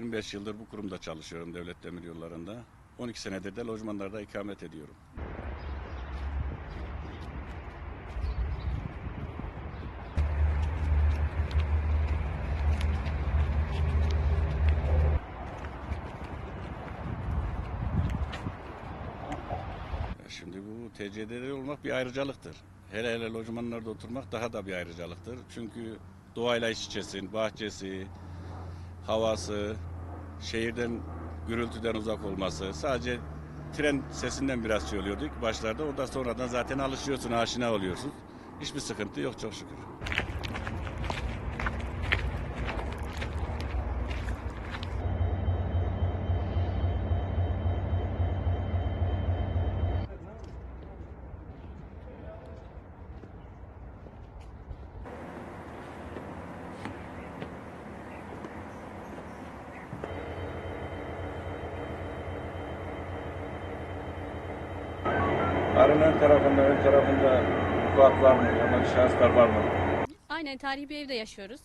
25 yıldır bu kurumda çalışıyorum Devlet Demir Yolları'nda. 12 senedir de lojmanlarda ikamet ediyorum. Şimdi bu TCD'de olmak bir ayrıcalıktır. Hele hele lojmanlarda oturmak daha da bir ayrıcalıktır. Çünkü doğayla iç içesin, bahçesi, havası, şehirden gürültüden uzak olması. Sadece tren sesinden biraz şey başlarda. O da sonradan zaten alışıyorsun, aşina oluyorsun. Hiçbir sıkıntı yok çok şükür. Arın ön tarafında, ön tarafında kuat var mı? Yabancı şahıslar var mı? Aynen tarihi bir evde yaşıyoruz.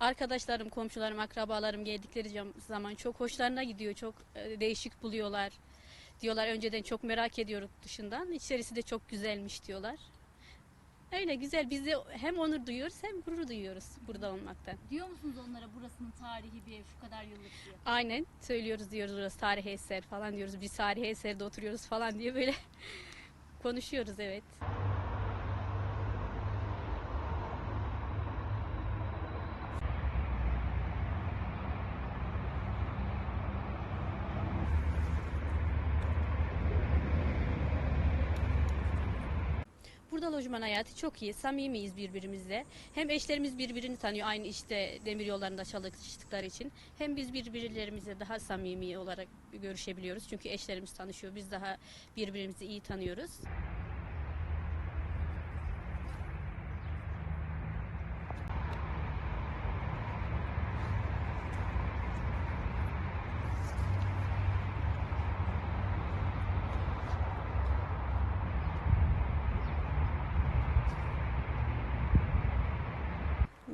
Arkadaşlarım, komşularım, akrabalarım geldikleri zaman çok hoşlarına gidiyor. Çok e, değişik buluyorlar. Diyorlar önceden çok merak ediyorduk dışından. İçerisi de çok güzelmiş diyorlar. Öyle güzel. Biz de hem onur duyuyoruz hem gurur duyuyoruz burada olmaktan. Diyor musunuz onlara burasının tarihi bir ev şu kadar yıllık diye? Aynen söylüyoruz diyoruz burası tarihi eser falan diyoruz. Biz tarihi eserde oturuyoruz falan diye böyle konuşuyoruz evet. Burada lojman hayatı çok iyi. Samimiyiz birbirimizle. Hem eşlerimiz birbirini tanıyor aynı işte demir yollarında çalıştıkları için. Hem biz birbirlerimizle daha samimi olarak görüşebiliyoruz. Çünkü eşlerimiz tanışıyor. Biz daha birbirimizi iyi tanıyoruz.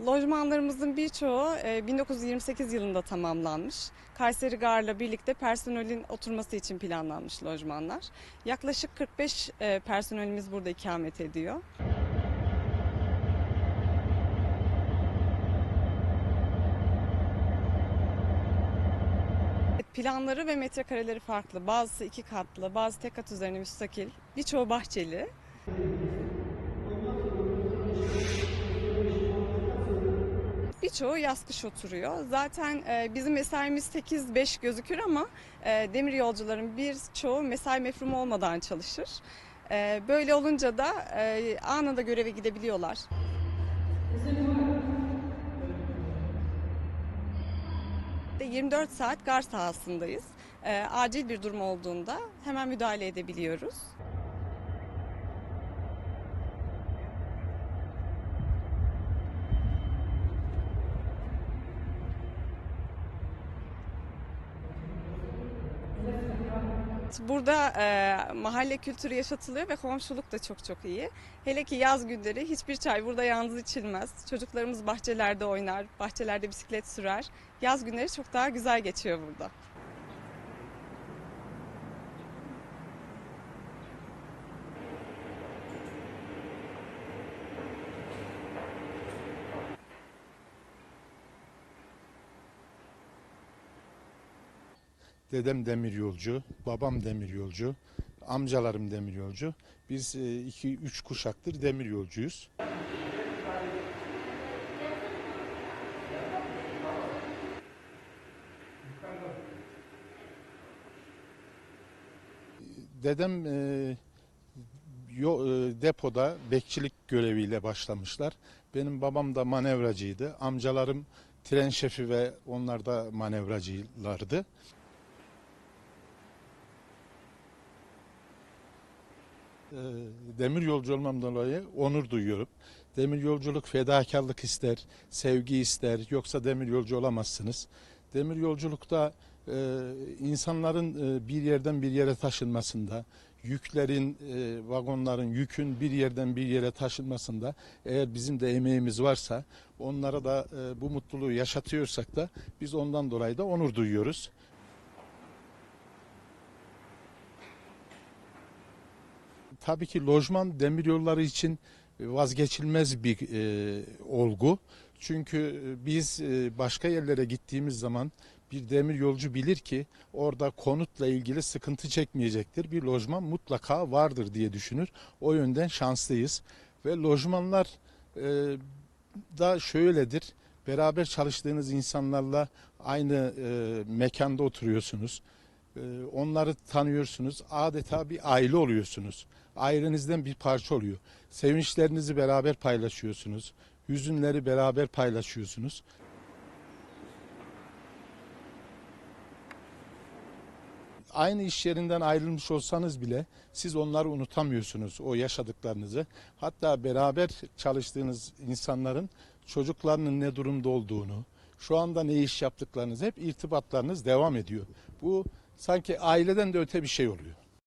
Lojmanlarımızın birçoğu e, 1928 yılında tamamlanmış. Kayseri Gar'la birlikte personelin oturması için planlanmış lojmanlar. Yaklaşık 45 e, personelimiz burada ikamet ediyor. Planları ve metrekareleri farklı. Bazısı iki katlı, bazı tek kat üzerine müstakil. Birçoğu bahçeli. Birçoğu yaz kış oturuyor. Zaten e, bizim mesaimiz 8-5 gözükür ama e, demir yolcuların birçoğu mesai mefrumu olmadan çalışır. E, böyle olunca da e, anında göreve gidebiliyorlar. De 24 saat gar sahasındayız. E, acil bir durum olduğunda hemen müdahale edebiliyoruz. Burada e, mahalle kültürü yaşatılıyor ve komşuluk da çok çok iyi. Hele ki yaz günleri hiçbir çay burada yalnız içilmez. Çocuklarımız bahçelerde oynar, bahçelerde bisiklet sürer. Yaz günleri çok daha güzel geçiyor burada. Dedem demir yolcu, babam demir yolcu, amcalarım demir yolcu. Biz e, iki üç kuşaktır demir yolcuyuz. Dedem e, yo- e, depoda bekçilik göreviyle başlamışlar. Benim babam da manevracıydı. Amcalarım tren şefi ve onlar da manevracılardı. Demir yolcu olmam dolayı onur duyuyorum. Demir yolculuk fedakarlık ister, sevgi ister. Yoksa demir yolcu olamazsınız. Demir yolculukta e, insanların e, bir yerden bir yere taşınmasında, yüklerin, e, vagonların yükün bir yerden bir yere taşınmasında eğer bizim de emeğimiz varsa onlara da e, bu mutluluğu yaşatıyorsak da biz ondan dolayı da onur duyuyoruz. Tabii ki lojman demiryolları için vazgeçilmez bir e, olgu. Çünkü biz e, başka yerlere gittiğimiz zaman bir demir yolcu bilir ki orada konutla ilgili sıkıntı çekmeyecektir. Bir lojman mutlaka vardır diye düşünür. O yönden şanslıyız. Ve lojmanlar e, da şöyledir. Beraber çalıştığınız insanlarla aynı e, mekanda oturuyorsunuz. E, onları tanıyorsunuz. Adeta bir aile oluyorsunuz. Ailenizden bir parça oluyor. Sevinçlerinizi beraber paylaşıyorsunuz. Hüzünleri beraber paylaşıyorsunuz. Aynı iş yerinden ayrılmış olsanız bile siz onları unutamıyorsunuz o yaşadıklarınızı. Hatta beraber çalıştığınız insanların çocuklarının ne durumda olduğunu, şu anda ne iş yaptıklarınız hep irtibatlarınız devam ediyor. Bu sanki aileden de öte bir şey oluyor.